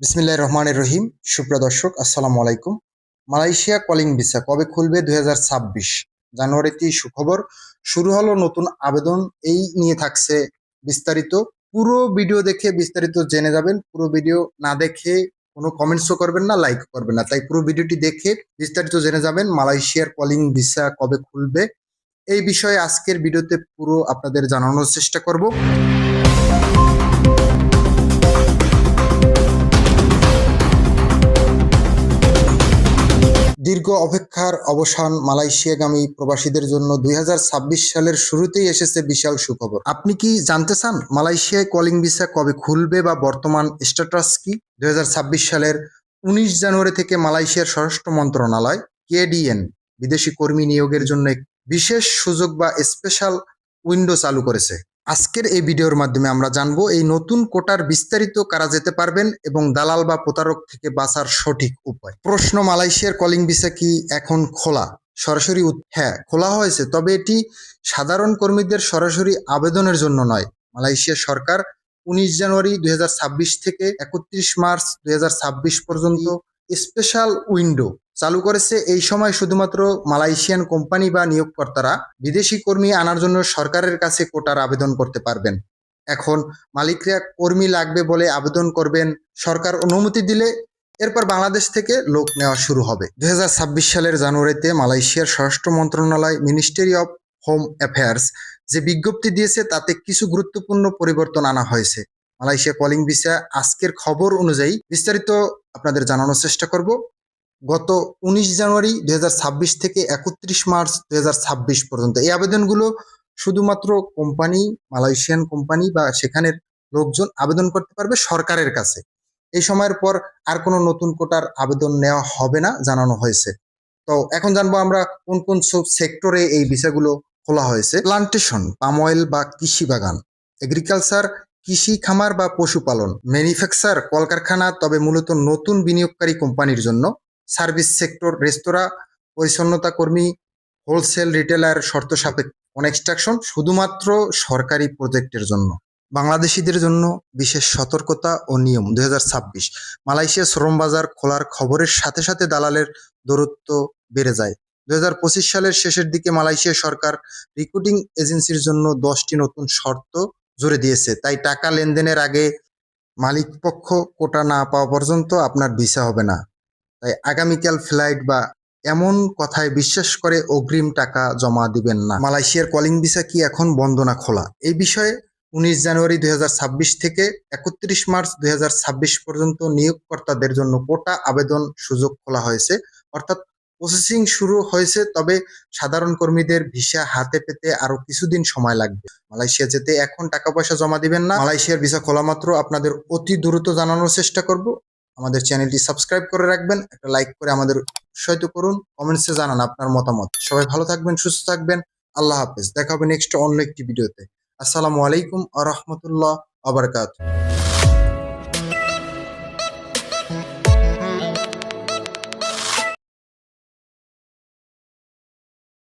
বিসমিল্লাহ রহমানের রহিম। সুপ্রিয় দর্শক, আসসালামু আলাইকুম। মালয়েশিয়া কলিং ভিসা কবে খুলবে দুই জানুয়ারিতে সুখবর। শুরু হলো নতুন আবেদন। এই নিয়ে থাকছে বিস্তারিত। পুরো ভিডিও দেখে বিস্তারিত জেনে যাবেন। পুরো ভিডিও না দেখে কোনো কমেন্টসও করবেন না লাইক করবেন না। তাই পুরো ভিডিওটি দেখে বিস্তারিত জেনে যাবেন মালয়েশিয়ার কলিং ভিসা কবে খুলবে। এই বিষয়ে আজকের ভিডিওতে পুরো আপনাদের জানানোর চেষ্টা করব। দীর্ঘ অপেক্ষার অবসান মালয়েশিয়াগামী প্রবাসীদের জন্য দুই হাজার ছাব্বিশ সালের শুরুতেই এসেছে বিশাল সুখবর। আপনি কি জানতে চান মালয়েশিয়ায় কলিং ভিসা কবে খুলবে বা বর্তমান স্ট্যাটাস কি? দুই হাজার ছাব্বিশ সালের উনিশ জানুয়ারি থেকে মালয়েশিয়ার স্বরাষ্ট্র মন্ত্রণালয়, কেডিএন, বিদেশি কর্মী নিয়োগের জন্য বিশেষ সুযোগ বা স্পেশাল উইন্ডো চালু করেছে। আজকের এই ভিডিওর মাধ্যমে আমরা জানব এই নতুন কোটার বিস্তারিত কারা যেতে পারবেন এবং দালাল বা প্রতারক থেকে বাঁচার সঠিক উপায়। প্রশ্ন, মালয়েশিয়ার কলিং ভিসা কি এখন খোলা? সরাসরি হ্যাঁ খোলা হয়েছে, তবে এটি সাধারণ কর্মীদের সরাসরি আবেদনের জন্য নয়। মালয়েশিয়া সরকার উনিশ জানুয়ারি দুই হাজার ছাব্বিশ থেকে একত্রিশ মার্চ দুই হাজার ছাব্বিশ পর্যন্ত স্পেশাল উইন্ডো চালু করেছে এই সময় শুধুমাত্র মালয়েশিয়ান কোম্পানি বা নিয়োগকর্তারা বিদেশি কর্মী আনার জন্য সরকারের কাছে কোটার আবেদন করতে পারবেন। এখন মালিকরা কর্মী লাগবে বলে আবেদন করবেন সরকার অনুমতি দিলে এরপর বাংলাদেশ থেকে লোক নেওয়া শুরু হবে। দুই হাজার ছাব্বিশ সালের জানুয়ারিতে মালয়েশিয়ার স্বরাষ্ট্র মন্ত্রণালয় মিনিস্ট্রি অফ হোম অ্যাফেয়ার্স যে বিজ্ঞপ্তি দিয়েছে তাতে কিছু গুরুত্বপূর্ণ পরিবর্তন আনা হয়েছে। মালয়েশিয়া কলিং ভিসা আজকের খবর অনুযায়ী বিস্তারিত আপনাদের জানানোর চেষ্টা করব। গত উনিশ জানুয়ারি দুই থেকে একত্রিশ মার্চ দু হাজার ছাব্বিশ পর্যন্ত এই আবেদনগুলো শুধুমাত্র কোম্পানি, মালয়েশিয়ান কোম্পানি বা সেখানের লোকজন আবেদন করতে পারবে সরকারের কাছে। এই সময়ের পর আর কোনো নতুন কোটার আবেদন নেওয়া হবে না, জানানো হয়েছে। তো এখন জানব আমরা কোন কোন সব সেক্টরে এই ভিসাগুলো খোলা হয়েছে। প্লান্টেশন, পাম অয়েল বা কৃষি বাগান, এগ্রিকালচার কৃষি, খামার বা পশুপালন। ম্যানুফ্যাকচার, কলকারখানা, তবে মূলত নতুন বিনিয়োগকারী কোম্পানির জন্য। সার্ভিস সেক্টর, রেস্তোরাঁ, পরিচ্ছন্নতা কর্মী, হোলসেল রিটেলার শর্ত সাপেক্ষ। কনস্ট্রাকশন শুধুমাত্র সরকারি প্রজেক্টের জন্য। বাংলাদেশিদের জন্য বিশেষ সতর্কতা ও নিয়ম। দুই হাজার ছাব্বিশ। মালয়েশিয়া শ্রম বাজার খোলার খবরের সাথে সাথে দালালের দূরত্ব বেড়ে যায়। দুই হাজার পঁচিশ সালের শেষের দিকে মালয়েশিয়া সরকার রিক্রুটিং এজেন্সির জন্য দশটি নতুন শর্ত জুড়ে দিয়েছে। তাই টাকা লেনদেনের আগে মালিক পক্ষ কোটা না পাওয়া পর্যন্ত আপনার ভিসা হবে না। তাই আগামীকাল ফ্লাইট বা এমন কথায় বিশ্বাস করে অগ্রিম টাকা জমা দিবেন না। মালয়েশিয়ার কলিং ভিসা কি এখন বন্ধ না খোলা? এই বিষয়ে উনিশ জানুয়ারি দুই হাজার ছাব্বিশ থেকে একত্রিশ মার্চ দুই হাজার ছাব্বিশ পর্যন্ত নিয়োগকর্তাদের জন্য কোটা আবেদন সুযোগ খোলা হয়েছে। অর্থাৎ প্রসেসিং শুরু হয়েছে, তবে সাধারণ কর্মীদের ভিসা হাতে পেতে আরও কিছুদিন সময় লাগবে। মালয়েশিয়া যেতে এখন টাকা পয়সা জমা দিবেন না। মালয়েশিয়ার ভিসা খোলা মাত্র আপনাদের অতি দ্রুত জানানোর চেষ্টা করব। আমাদের চ্যানেলটি সাবস্ক্রাইব করে রাখবেন, একটা লাইক করে আমাদের উৎসাহিত করুন, কমেন্টসে জানান আপনার মতামত। সবাই ভালো থাকবেন, সুস্থ থাকবেন, আল্লাহ হাফেজ। দেখা হবে নেক্সট অন্য একটি ভিডিওতে। আসসালামু আলাইকুম আ রহমতুল্লাহ আবরকাত